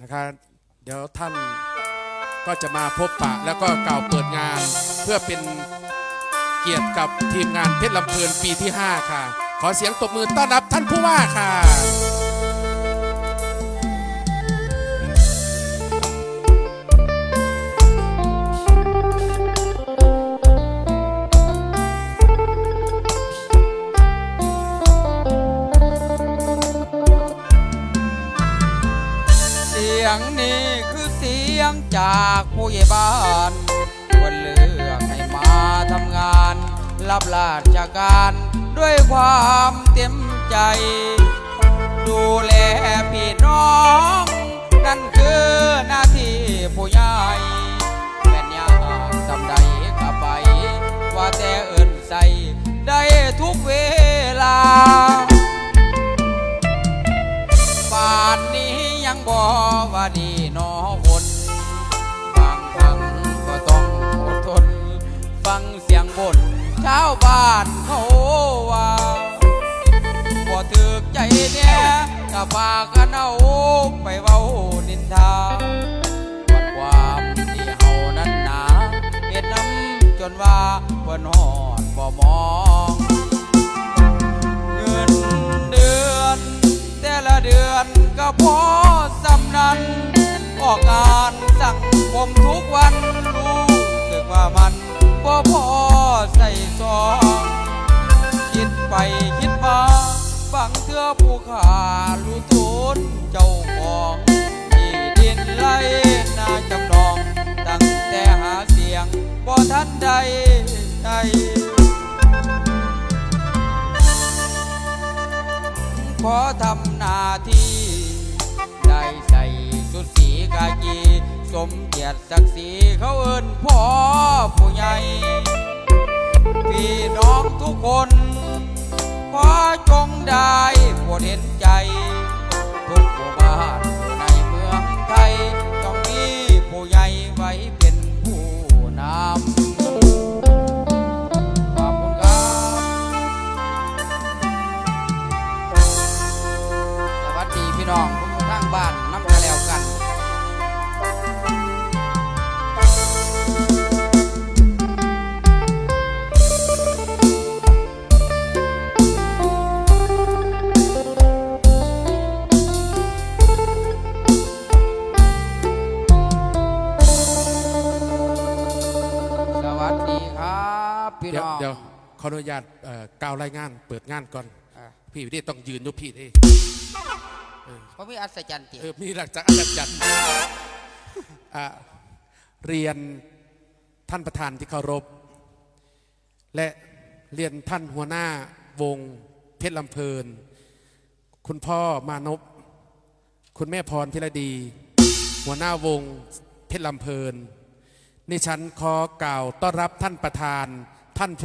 นะครับเดี๋ยวท่านก็จะมาพบปะแล้วก็กล่าวเปิดงาน เพื่อเป็นเกียรติกับทีมงานเพชรลำเพลินปีที่ 5 ค่ะ ขอเสียงตบมือต้อนรับท่านผู้ว่าค่ะ ยงนี้คือเสียงจากผู้ใหญ่บ้านคนเลือกให้มาทำงาน รับราชการด้วยความเต็มใจ ดูแลพี่น้อง นั่นคือหน้าที่ผู้ใหญ่แม่นยากสำใดก็ไป ว่าแต่เอินใส่ได้ทุกเวลาาวบ้านเขาว่าบ่ถึกใจเนี่ยก็พากันเอาไปเว้านินทาวัดความที่เฮานั้นหนาเฮ็ดน้ำจนว่าเพิ่นฮอดบ่มองเงินเดือน แต่ละเดือนก็พอสำนันออกงานสั่งผมทุกวันรู้ ผู้ขารู้ทุนเจ้าของที่ดินไรนาจำนอง ตั้งแต่หาเสียงบ่ทันใดใดขอทำหน้าที่ ได้ใส่สุดสีกากี สมเกียรติศักดิ์ศรีเขาเอิ้นพ่อผู้ใหญ่พี่น้องทุกคน จงได้โปรดเห็นใจ ทุกหมู่บ้านอยู่ในเมืองไทยต้องมีผู้ใหญ่ไว้เป็นผู้นำขอบคุณครับสวัสดีพี่น้องทุกทางบ้าน ดีครับพี่เดี๋ยวน้อง เดี๋ยวขออนุญาตเอ่อกล่าวรายงาน เปิดงานก่อน อะพี่นี่ต้องยืนอยู่พี่นี่เพราะพี่อัศจรรย์เตียเออมีหลักจากอาจารย์จันทร์อะเรียนท่านประธานที่เคารพ และเรียนท่านหัวหน้าวงเพชรลำเพลิน คุณพ่อมานพ คุณแม่พรพิรดี หัวหน้าวงเพชรลำเพลิน นี่ฉันขอกล่าวต้อนรับท่านประธานท่านผู้